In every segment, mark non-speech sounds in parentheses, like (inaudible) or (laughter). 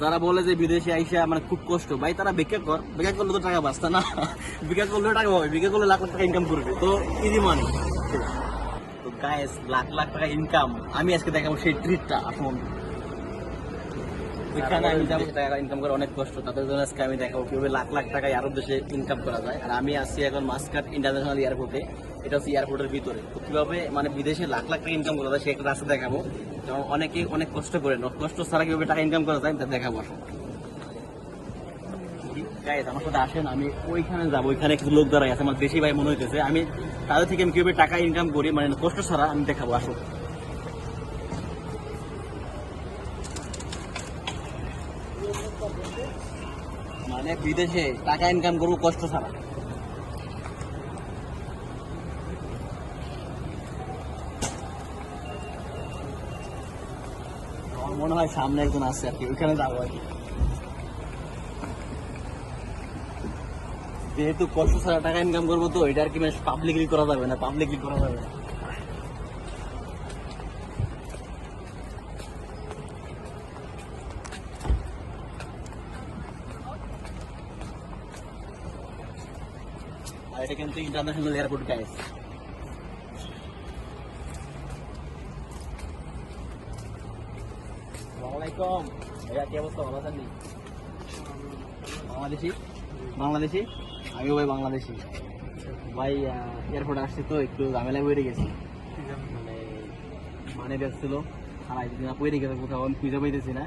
যারা বলে যে বিদেশে আইসা মানে খুব কষ্ট, ভাই তারা ভিক্ষা কর, ভিক্ষা করলে তো টাকা বাঁচতে না। ভিক্ষা করলে টাকা পাবে, ভিক্ষা করলে লাখ লাখ টাকা ইনকাম করবে। তো ইজি মানি তো গায়েস লাখ লাখ টাকা ইনকাম আমি আজকে দেখাবো সেই ট্রিটটা আসুন। আমি যাব। টাকা ইনকাম করে অনেক কষ্ট তাদের জন্য আজকে আমি দেখাবো কীভাবে লাখ লাখ টাকা আরব দেশে ইনকাম করা যায়। আর আমি আসছি এখন মাসকাট ইন্টারন্যাশনাল এয়ারপোর্টে এটা হচ্ছে এয়ারপোর্টের ভিতরে। তো কীভাবে মানে বিদেশে লাখ লাখ টাকা ইনকাম করা যায় সে রাস্তা দেখাবো। যেমন অনেকে অনেক কষ্ট করে কষ্ট ছাড়া কীভাবে টাকা ইনকাম করা যায় তা দেখাবো আসুন Guys, আমার সাথে আসেন আমি ওইখানে যাব ওইখানে কিছু লোক দাঁড়াই আছে আমার দেশি ভাই মনে হইতেছে। আমি তাদের থেকে আমি কীভাবে টাকা ইনকাম করি মানে কষ্ট ছাড়া আমি দেখাবো আসুন মানে বিদেশে টাকা ইনকাম করব, কষ্ট ছাড়া। মনে হয় সামনে একজন আছে আর কি, ওইখানে যাব আর কি। যেহেতু কষ্ট ছাড়া টাকা ইনকাম করব তো, এটা আর কি মানে পাবলিকলি করা যাবে না পাবলিকলি করা যাবে না। এটা কিন্তু ইন্টারন্যাশনাল এয়ারপোর্ট গাইস আসসালামাইকুম ভাইয়া, কি অবস্থা? ভালো নি? বাংলাদেশি? বাংলাদেশি? আমিও ভাই বাংলাদেশি। ভাই এয়ারপোর্টে আসছি তো, একটু ঝামেলায় পড়ে গেছি। মানে মানে ব্যস্ত সারা দিন পড়ে গেছে কোথাও, আমি খুঁজে পাইতেছি না।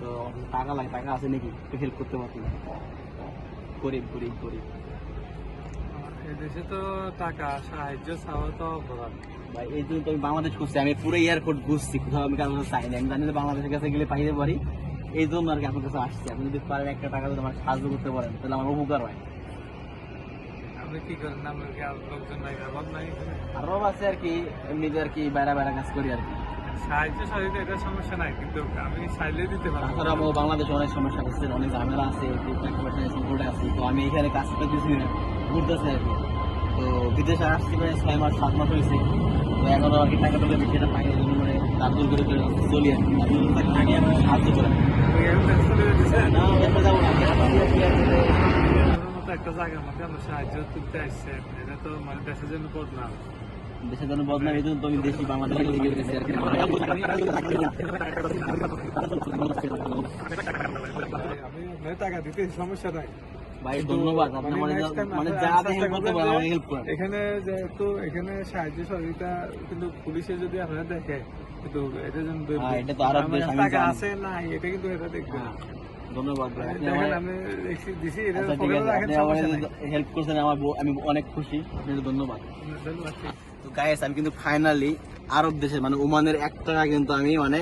তো টাকা লাগে, টাকা আছে নাকি? একটু হেল্প করতে পারছি না গরিব গরিব। এদেশে তো টাকা সাহায্য চাওয়া তো অপরাধ। ভাই এই জন্য তো আমি বাংলাদেশ করছি আমি পুরো এয়ারপোর্ট ঘুরছি কোথাও আমি কারোর কাছে চাইনি আমি জানি বাংলাদেশের কাছে গেলে পাইতে পারি। এই জন্য আর কি আপনার কাছে আসছি। আপনি যদি পারেন একটা টাকা যদি আমার সাহায্য করতে পারেন তাহলে আমার উপকার হয়। আপনি কি করেন? কি লোকজন নাই অভাব নাই? এখানে? আরও আছে আর কি এমনিতে আর কি বাইরে বাইরে কাজ করি আর কি। সাহায্য এটা সমস্যা নাই কিন্তু আমি চাইলে দিতে পারব। তাছাড়া আমার বাংলাদেশে অনেক সমস্যা হচ্ছে অনেক ঝামেলা আছে আছি তো আমি এখানে কাজ করতেছি না ঘুরতেছি আর কি। তো বিদেশে আসছি প্রায় ছয় মাস সাত মাস হয়েছে। তো এখনও আর কি টাকা টাকা বেশি এটা পাই না, এই জন্য মানে তারদুল করে করে চলি আর কি। যদি তাকে আগে আমাকে সাহায্য হয়ে গেছি। না এরপর যাব না। একটা জায়গার মধ্যে আমরা সাহায্য আসছে এটা তো মানে দেশের জন্য বদনাম দেশের জন্য বদনাম এই জন্য তো আমি দেশি বাংলাদেশে লিখে গেছি আর কি। আমি টাকা দিতে সমস্যা নাই। ভাই ধন্যবাদ। আপনি মানে মানে যা চেষ্টা হেল্প পারেন আমাকে হেল্প করেন। এখানে যেহেতু এখানে সাহায্য সহযোগিতা কিন্তু পুলিশে যদি আপনারা দেখে কিন্তু এটা যেন হ্যাঁ, এটা তো আরব দেশ, আমি জানি। আছে না এটা কিন্তু এটা দেখবে হ্যাঁ, ধন্যবাদ আচ্ছা হেল্প করছেন আমার আমি অনেক খুশি। আপনাকে ধন্যবাদ। তো আমি কিন্তু ফাইনালি আরব দেশের মানে ওমানের এক টাকা কিন্তু আমি মানে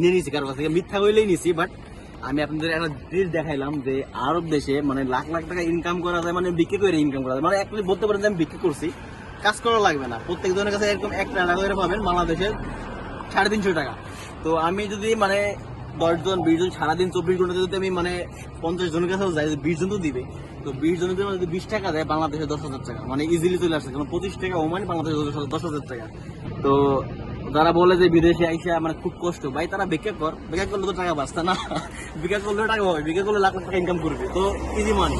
নিয়ে নিছি কারও কাছ থেকে। মিথ্যা হইলেই নিছি বাট আমি আপনাদের একটা জিনিস দেখাইলাম যে আরব দেশে মানে লাখ লাখ টাকা ইনকাম করা যায় মানে বিক্রি করে ইনকাম করা যায়। মানে একটু বলতে পারেন যে আমি বিক্রি করছি, কাজ করা লাগবে না। প্রত্যেক জনের কাছে এরকম এক টাকা করে পাবেন বাংলাদেশের সাড়ে তিনশো টাকা। তো আমি যদি মানে দশ জন, বিশ জন, সারাদিন চব্বিশ ঘণ্টা যদি আমি মানে পঞ্চাশ জনের কাছেও যাই বিশ জন তো দিবে, তো বিশ জনের জন্য যদি বিশ টাকা দেয় বাংলাদেশে দশ হাজার টাকা। মানে ইজিলি চলে আসছে কারণ পঁচিশ টাকা ওমান বাংলাদেশে দশ হাজার টাকা। তো যারা বলে যে বিদেশে আইসা মানে খুব কষ্ট। ভাই, তারা বেকার কর। বেকার করলে তো টাকা বাঁচতে না। (laughs) বেকার করলে টাকা হয় বেকার করলে লাখ লাখ টাকা ইনকাম করবে। তো ইজি মানি